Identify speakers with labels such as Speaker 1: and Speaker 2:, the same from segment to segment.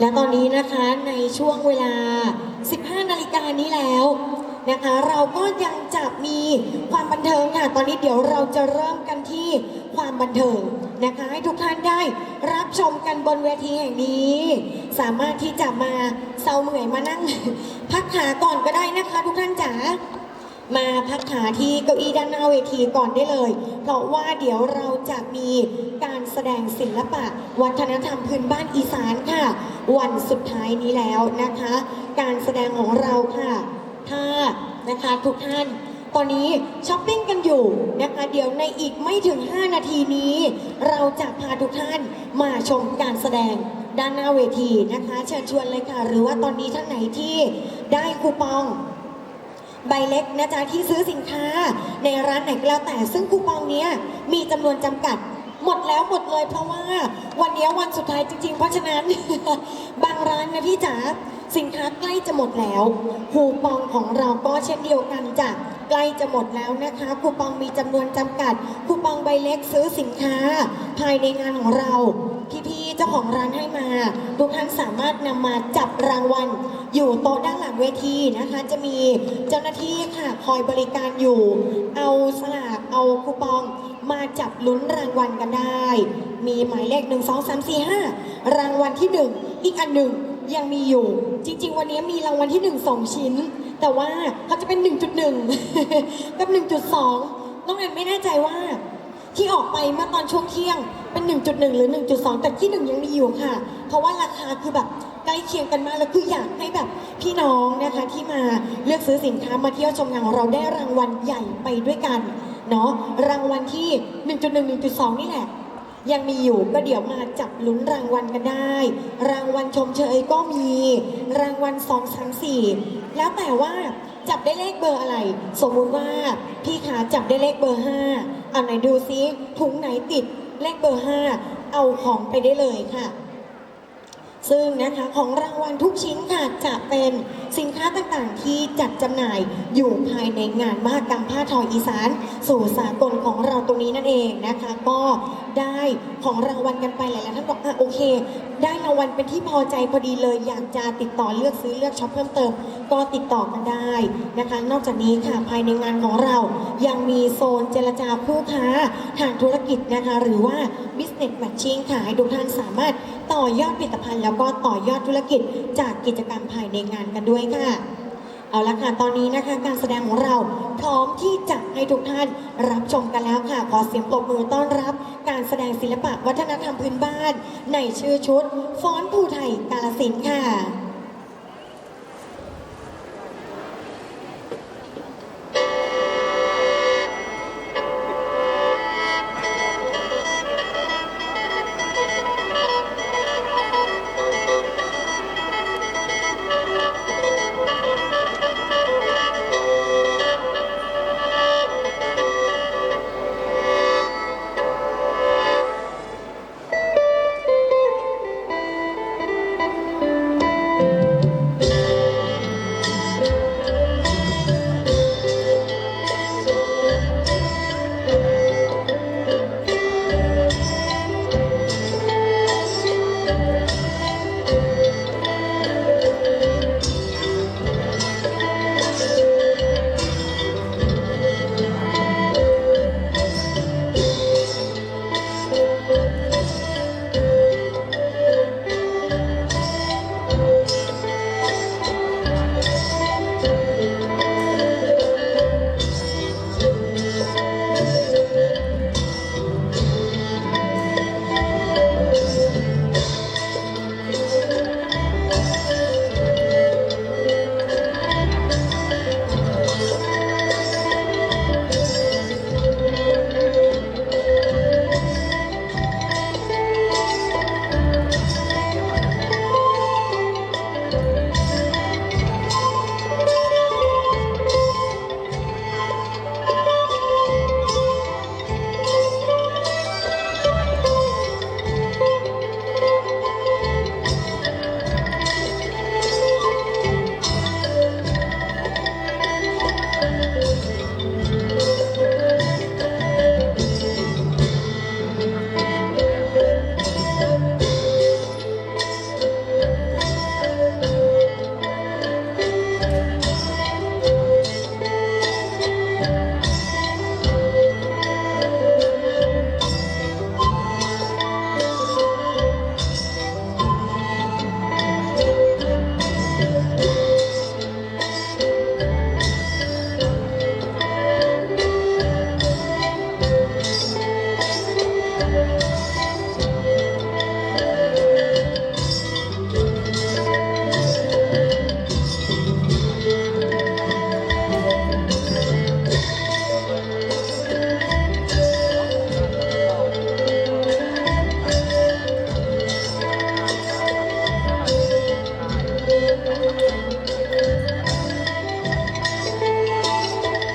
Speaker 1: และตอนนี้นะคะในช่วงเวลา 15 นาฬิกานี้แล้วนะคะ เราก็ยังจะมีความบันเทิงค่ะ ตอนนี้เดี๋ยวเราจะเริ่มกันที่ความบันเทิงนะคะ ให้ทุกท่านได้รับชมกันบนเวทีแห่งนี้ สามารถที่จะมาเซาเหมื่อยมานั่ง พักขาก่อนก็ได้นะคะ ทุกท่านจ๋า มาพักขาที่เก้าอี้ด้านหน้าเวทีก่อนได้เลย เพราะว่าเดี๋ยวเราจะมีการแสดงศิลปะ วัฒนธรรมพื้นบ้านอีสานค่ะ วันสุดท้ายนี้แล้วนะคะ การแสดงของเราค่ะ ถ้านะคะทุกท่านตอนนี้ช้อปปิ้งกันอยู่นะคะเดี๋ยวในอีกไม่ถึง 5 นาทีนี้ เราจะพาทุกท่านมาชมการแสดงด้านหน้าเวทีนะคะ เชิญชวนเลยค่ะ หรือว่าตอนนี้ท่านไหนที่ได้คูปอง ใบเล็กนะจ๊ะที่ซื้อสินค้าในร้านไหนก็แล้วแต่ซึ่งคูปองเนี้ยมีจำนวนจำกัดหมดแล้วหมดเลยเพราะว่าวันนี้วันสุดท้ายจริงๆ เพราะฉะนั้น บางร้านนะพี่จ๋าสินค้าใกล้จะหมดแล้วคูปองของเราก็เช่นเดียวกันจ้ะใกล้จะหมดแล้วนะคะคูปองมีจำนวนจำกัดคูปองใบเล็กซื้อสินค้า ภายในงานของเรา เจ้าของร้านให้มาทุกท่านสามารถนำมาจับรางวัล อยู่โต๊ะด้านหลังเวทีนะคะ จะมีเจ้าหน้าที่ค่ะคอยบริการอยู่ เอาสลากเอาคูปอง มาจับลุ้นรางวัลกันได้ มีหมายเลข 1 2 3 4 5 รางวัลที่ 1 อีกอันหนึ่งยังมีอยู่ จริง ๆ วันนี้มีรางวัลที่ 1 2 ชิ้น แต่ว่าเขาจะเป็น 1.1 กับ 1.2 น้องแอนไม่แน่ใจว่า ที่ออกไปเมื่อตอนช่วงเที่ยงเป็น 1.1 หรือ 1.2 แต่ที่ 1 ยังมีอยู่ค่ะ เพราะว่าราคาคือแบบใกล้เคียงกันมากแล้วคืออยากให้แบบพี่น้องนะคะที่มาเลือกซื้อสินค้ามาเที่ยวชมงานของเราได้รางวัลใหญ่ไปด้วยกันเนาะรางวัลที่ 1.1 1.2 นี่แหละ ยังมีอยู่ก็เดี๋ยวมาจับลุ้นรางวัลกันได้ รางวัลชมเชยก็มี รางวัล2 3 4 แล้วแต่ว่าจับได้เลขเบอร์อะไร สมมุติว่าพี่ขาจับได้เลขเบอร์5เอาไหนดูซิถุงไหนติดเลขเบอร์ห้าเอาของไปได้เลยค่ะ ซึ่งนะคะของรางวัลทุกชิ้นค่ะจะเป็นสินค้าต่างๆ ที่จัดจำหน่ายอยู่ภายในงานมหกรรมผ้าทออีสาน สู่สากลของเราตรงนี้นั่นเองนะคะ ก็ได้ของรางวัลกันไปหลายๆท่านบอกอะโอเค ได้รางวัลเป็นที่พอใจพอดีเลยอยากจะติดต่อเลือกซื้อเลือกช็อปเพิ่มเติม ก็ติดต่อกันได้นะคะ นอกจากนี้ค่ะภายในงานของเรายังมีโซนเจรจาคู่ค้าทางธุรกิจนะคะ หรือว่า business matching ค่ะให้ทุกท่านสามารถ ต่อยอดผลิตภัณฑ์แล้วก็ต่อยอดธุรกิจจากกิจกรรมภายในงานกันด้วยค่ะ เอาละค่ะตอนนี้นะคะ การแสดงของเราพร้อมที่จะให้ทุกท่านรับชมกันแล้วค่ะ ขอเสียงปรบมือต้อนรับ การแสดงศิลปะวัฒนธรรมพื้นบ้าน ในชื่อชุดฟ้อนภูไทยกาลสินค่ะ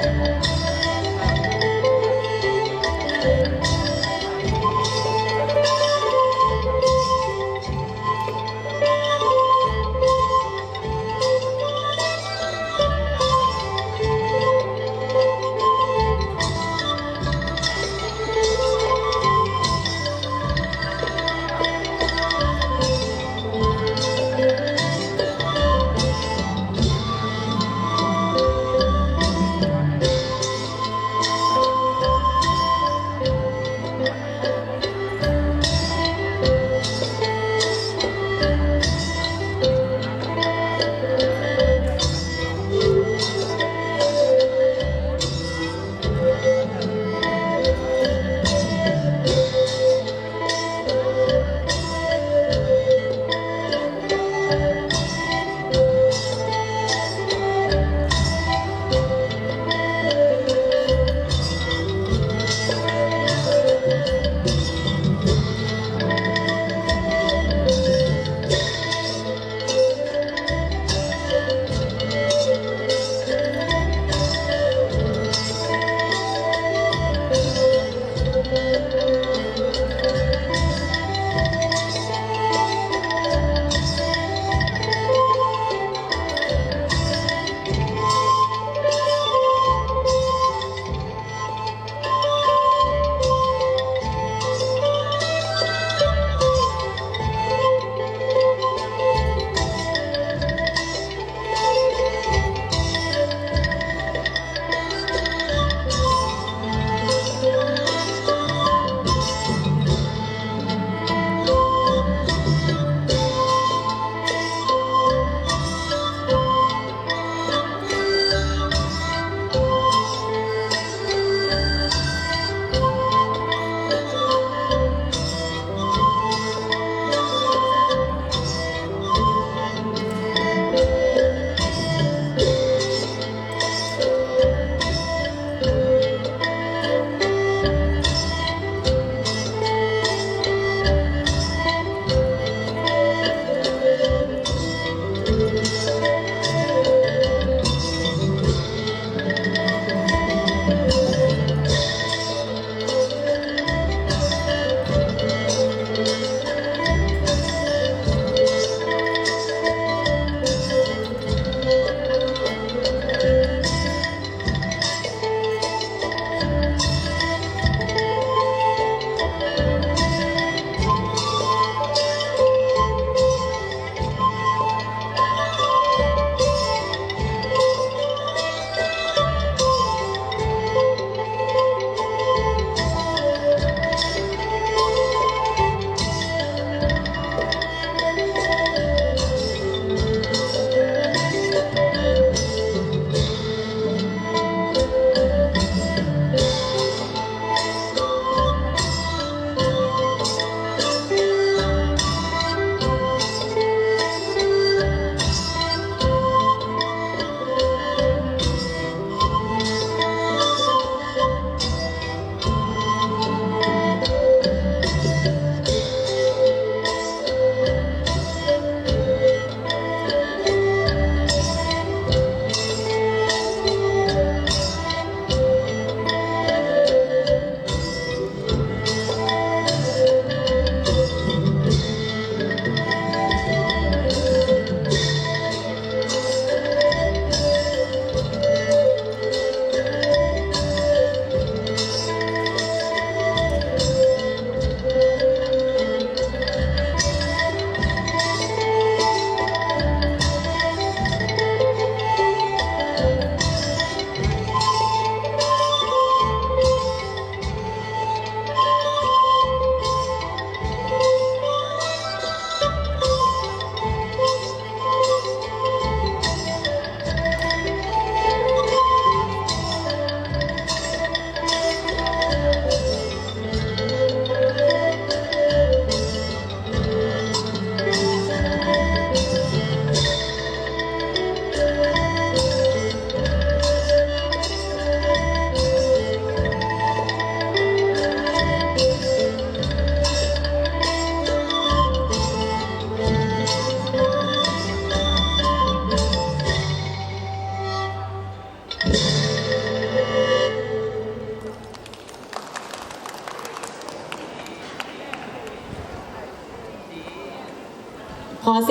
Speaker 1: Música